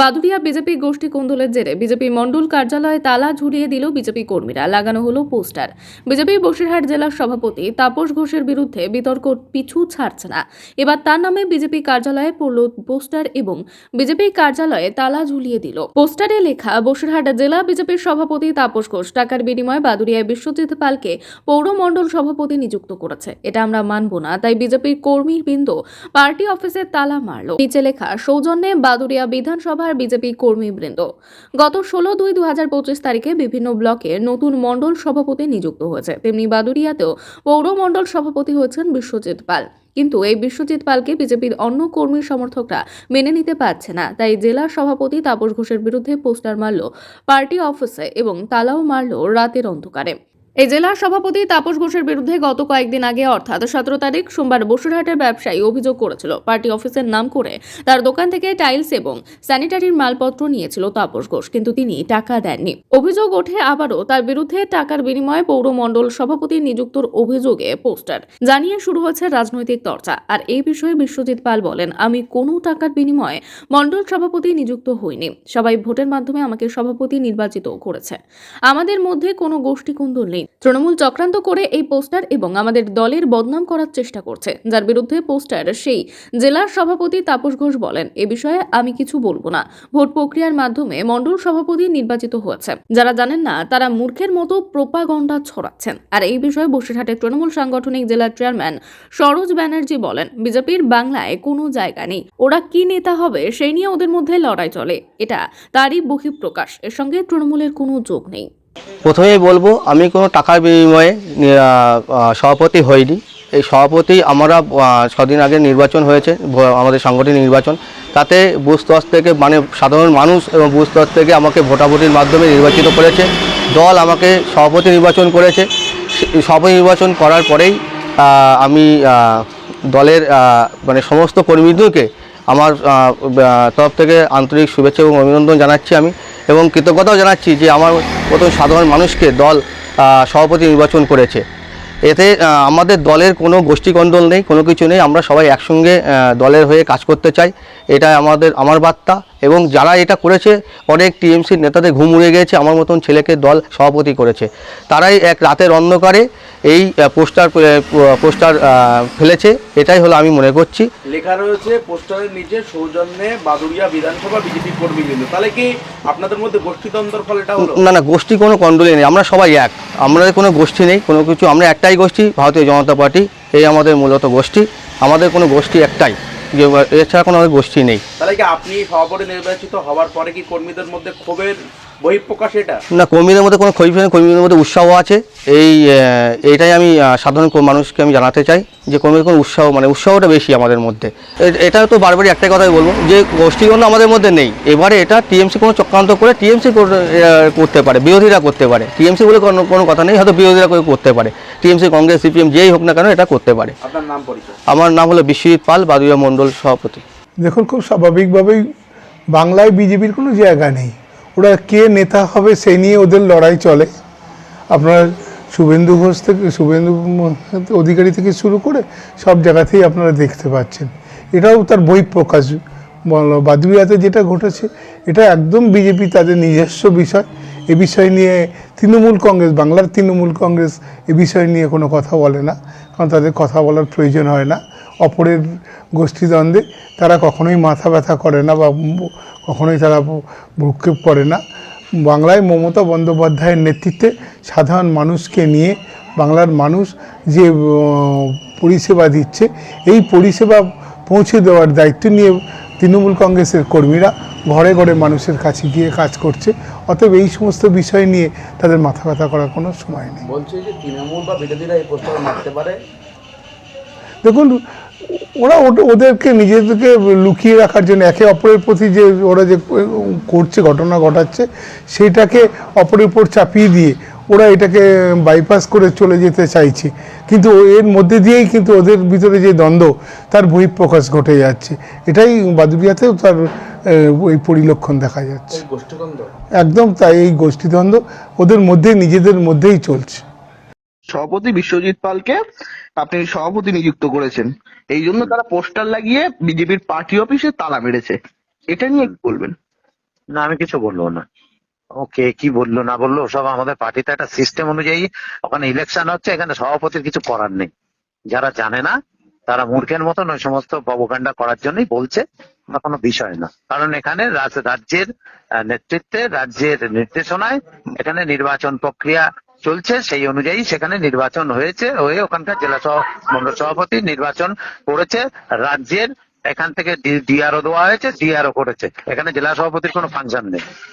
Baduria BJP গোষ্ঠী কোন্দলের জেরে BJP মণ্ডল কার্যালয়ে তালা ঝুলিয়ে দিল বিজেপি কর্মীরা। লাগানো হলো পোস্টার। বিজেপি বসিরহাট জেলার সভাপতি তাপস ঘোষের বিরুদ্ধে বিতর্ক পিছু ছাড়ছে না। এবার তার নামে বিজেপি কার্যালয়ে পড়ল পোস্টার এবং বিজেপি কার্যালয়ে তালা ঝুলিয়ে দিল। পোস্টারে লেখা, বসিরহাট জেলা বিজেপির সভাপতি তাপস ঘোষ টাকার বিনিময়ে বাদুড়িয়ায় বিশ্বজিৎ পালকে পৌরমণ্ডল সভাপতি নিযুক্ত করেছে। এটা আমরা মানব না, তাই বিজেপির কর্মীর বৃন্দ পার্টি অফিসে তালা মারল। নিচে লেখা, সৌজন্যে বাদুড়িয়া বিধানসভার বিজেপি কর্মীবৃন্দ গত ষোলো দুই দু হাজার পঁচিশ তারিখে বিভিন্ন ব্লকে নতুন মণ্ডল সভাপতি নিযুক্ত হয়েছে। তেমনি বাদুড়িয়াতেও পৌরমণ্ডল সভাপতি হয়েছেন বিশ্বজিৎ পাল। কিন্তু এই বিশ্বজিৎ পালকে বিজেপির অন্য কর্মী সমর্থকরা মেনে নিতে পারছে না। তাই জেলা সভাপতি তাপস ঘোষের বিরুদ্ধে পোস্টার মারল পার্টি অফিসে এবং তালাও মারল রাতের অন্ধকারে। এই জেলা সভাপতি তাপস ঘোষের বিরুদ্ধে গত কয়েকদিন আগে, অর্থাৎ সতেরো তারিখ সোমবার বসুরহাটের ব্যবসায়ী অভিযোগ করেছিল। পার্টি অফিসের নাম করে তার দোকান থেকে টাইলস এবং স্যানিটারির মালপত্র নিয়েছিল তাপস ঘোষ, কিন্তু তিনি টাকা দেননি। অভিযোগ ওঠে আবারও তার বিরুদ্ধে টাকার বিনিময়ে পৌরমণ্ডল সভাপতি নিযুক্তর অভিযোগে পোস্টার জানিয়ে শুরু হয়েছে রাজনৈতিক চর্চা। আর এই বিষয়ে বিশ্বজিৎ পাল বলেন, আমি কোনো টাকার বিনিময়ে মণ্ডল সভাপতি নিযুক্ত হইনি। সবাই ভোটের মাধ্যমে আমাকে সভাপতি নির্বাচিত করেছে। আমাদের মধ্যে কোনো গোষ্ঠীকুন্দল নেই। তৃণমূল চক্রান্ত করে এই পোস্টার এবং আমাদের দলের বদনাম করার চেষ্টা করছে। যার বিরুদ্ধে পোস্টার সেই জেলার সভাপতি তাপস ঘোষ বলেন, এ বিষয়ে আমি কিছু বলব না। ভোট প্রক্রিয়ার মাধ্যমে মণ্ডল সভাপতি নির্বাচিত হয়েছে। যারা জানেন না, তারা মূর্খের মতো প্রোপাগন্ডা ছড়াচ্ছেন। আর এই বিষয়ে বসিরহাটের তৃণমূল সাংগঠনিক জেলার চেয়ারম্যান সরোজ ব্যানার্জি বলেন, বিজেপির বাংলায় কোনো জায়গা নেই। ওরা কি নেতা হবে, সেই নিয়ে ওদের মধ্যে লড়াই চলে। এটা তারই বহিঃপ্রকাশ। এর সঙ্গে তৃণমূলের কোনো যোগ নেই। প্রথমেই বলব, আমি কোনো টাকার বিনিময়ে সভাপতি হইনি। এই সভাপতি আমরা ছদিন আগে নির্বাচন হয়েছে আমাদের সাংগঠনিক নির্বাচন। তাতে বুথ থেকে মানে সাধারণ মানুষ এবং বুথ থেকে আমাকে ভোটাভুটির মাধ্যমে নির্বাচিত করেছে। দল আমাকে সভাপতি নির্বাচন করেছে। সভাপতি নির্বাচন করার পরেই আমি দলের মানে সমস্ত কর্মীদেরকে আমার তরফ থেকে আন্তরিক শুভেচ্ছা এবং অভিনন্দন জানাচ্ছি আমি। এবং কৃতজ্ঞতাও জানাচ্ছি যে আমার মতন সাধারণ মানুষকে দল সভাপতি নির্বাচন করেছে। এতে আমাদের দলের কোনো গোষ্ঠীকন্দল নেই, কোনো কিছু নেই। আমরা সবাই একসঙ্গে দলের হয়ে কাজ করতে চাই। এটা আমাদের আমার বার্তা। এবং যারা এটা করেছে অনেক টিএমসির নেতাদের ঘুম উড়ে গিয়েছে আমার মতন ছেলেকে দল সভাপতি করেছে। তারাই এক রাতের অন্ধকারে এই পোস্টার পোস্টার ফেলেছে এটাই হলো আমি মনে করছি। লেখা রয়েছে পোস্টারের নিচে সৌজন্যে বাদুড়িয়া বিধানসভা বিজেপি কর্মী তাহলে কি আপনাদের মধ্যে গোষ্ঠীতন্ত্র ফল এটা হলো? না না গোষ্ঠী কোনো কন্ট্রোলে নেই আমরা সবাই এক। আমাদের কোনো গোষ্ঠী নেই কোনো কিছু আমরা একটাই গোষ্ঠী ভারতীয় জনতা পার্টি এই আমাদের মূলত গোষ্ঠী। আমাদের কোনো গোষ্ঠী একটাই। এছাড়া কোনো গোষ্ঠী নেই। তাহলে কি আপনি সভাপতি নির্বাচিত হওয়ার পরে কি কর্মীদের মধ্যে ক্ষোভের বহিঃপ্রকাশ এটা? না কর্মীদের মধ্যে কোনো নেই কর্মীদের মধ্যে উৎসাহ আছে। এই আহ, এইটাই আমি সাধারণ মানুষকে আমি জানাতে চাই যে কর্মীদের কোনো উৎসাহ মানে উৎসাহটা বেশি আমাদের মধ্যে। এটা তো বারবারই একটাই কথাই বলব যে গোষ্ঠীগণ আমাদের মধ্যে নেই। এবারে এটা টিএমসি কোনো চক্রান্ত করে টিএমসি করতে পারে বিরোধীরা করতে পারে। টিএমসি বলে কোনো কোনো কথা নেই হয়তো বিরোধীরা করে করতে পারে। টিএমসি কংগ্রেস সিপিএম যেই হোক না কেন এটা করতে পারে। আপনার নাম পরিচয়? আমার নাম হলো বিশ্বজিৎ পাল বাদুয়া মণ্ডল সভাপতি। দেখুন খুব স্বাভাবিকভাবেই বাংলায় বিজেপির কোনো জায়গা নেই। ওরা কে নেতা হবে সেই নিয়ে ওদের লড়াই চলে। আপনার শুভেন্দু ঘোষ থেকে, শুভেন্দু অধিকারী থেকে শুরু করে সব জায়গাতেই আপনারা দেখতে পাচ্ছেন। এটাও তার বই প্রকাশ। বাদুড়িয়াতে যেটা ঘটেছে, এটা একদম বিজেপি তাদের নিজস্ব বিষয়। এ বিষয় নিয়ে তৃণমূল কংগ্রেস, বাংলার তৃণমূল কংগ্রেস এ বিষয় নিয়ে কোনো কথা বলে না। কারণ তাদের কথা বলার প্রয়োজন হয় না। অপরের গোষ্ঠীদ্বন্দ্বে তারা কখনোই মাথা ব্যথা করে না বা কখনোই তারা ভূক্ষেপ করে না। বাংলায় মমতা বন্দ্যোপাধ্যায়ের নেতৃত্বে সাধারণ মানুষকে নিয়ে বাংলার মানুষ যে পরিষেবা দিচ্ছে এই পরিষেবা পৌঁছে দেওয়ার দায়িত্ব নিয়ে তৃণমূল কংগ্রেসের কর্মীরা ঘরে ঘরে মানুষের কাছে গিয়ে কাজ করছে। অতএব এই সমস্ত বিষয় নিয়ে তাদের মাথা ব্যথা করার কোনো সময় নেই। বলছে যে তৃণমূল বা বিরোধীরা এই পোস্টার মারতে পারে? দেখুন ওরা ওদেরকে নিজেদেরকে লুকিয়ে রাখার জন্য একে অপরের প্রতি যে ওরা যে করছে ঘটনা ঘটাচ্ছে সেইটাকে অপরের উপর চাপিয়ে দিয়ে ওরা এটাকে বাইপাস করে চলে যেতে চাইছে। কিন্তু এর মধ্যে দিয়েই কিন্তু ওদের ভিতরে যে দ্বন্দ্ব তার বহিঃপ্রকাশ ঘটে যাচ্ছে। এটাই বাদুরিয়াতেও তার ওই পরিলক্ষণ দেখা যাচ্ছে। একদম তাই এই গোষ্ঠীদ্বন্দ্ব ওদের মধ্যে নিজেদের মধ্যেই চলছে। সভাপতি বিশ্বজিৎ পালকে আপনি সভাপতি নিযুক্ত করেছেন। এই জন্য তারা পোস্টার লাগিয়ে বিজেপির পার্টি অফিসে তালা মেরেছে। এটা নিয়ে কি বলবেন? না, আমি কিছু বলব না। ওকে, কি বলল, না বলল, সব আমাদের পার্টিতে একটা সিস্টেম অনুযায়ী ওখানে ইলেকশন হচ্ছে, এখানে সভাপতির কিছু করার নেই। যারা জানে না, তারা মূর্খের মতন ওই সমস্ত প্রবকাণ্ডা করার জন্যই বলছে না কোনো বিষয় না। কারণ এখানে রাজ- রাজ্যের নেতৃত্বে, রাজ্যের নির্দেশনায় এখানে নির্বাচন প্রক্রিয়া চলছে, সেই অনুযায়ী সেখানে নির্বাচন হয়েছে, হয়ে ওখানকার জেলা সহ, মন্ডল সভাপতি নির্বাচন করেছে। রাজ্যের এখান থেকে ডিআরও দেওয়া হয়েছে, ডিআরও করেছে। এখানে জেলা সভাপতির কোনো ফাংশন নেই।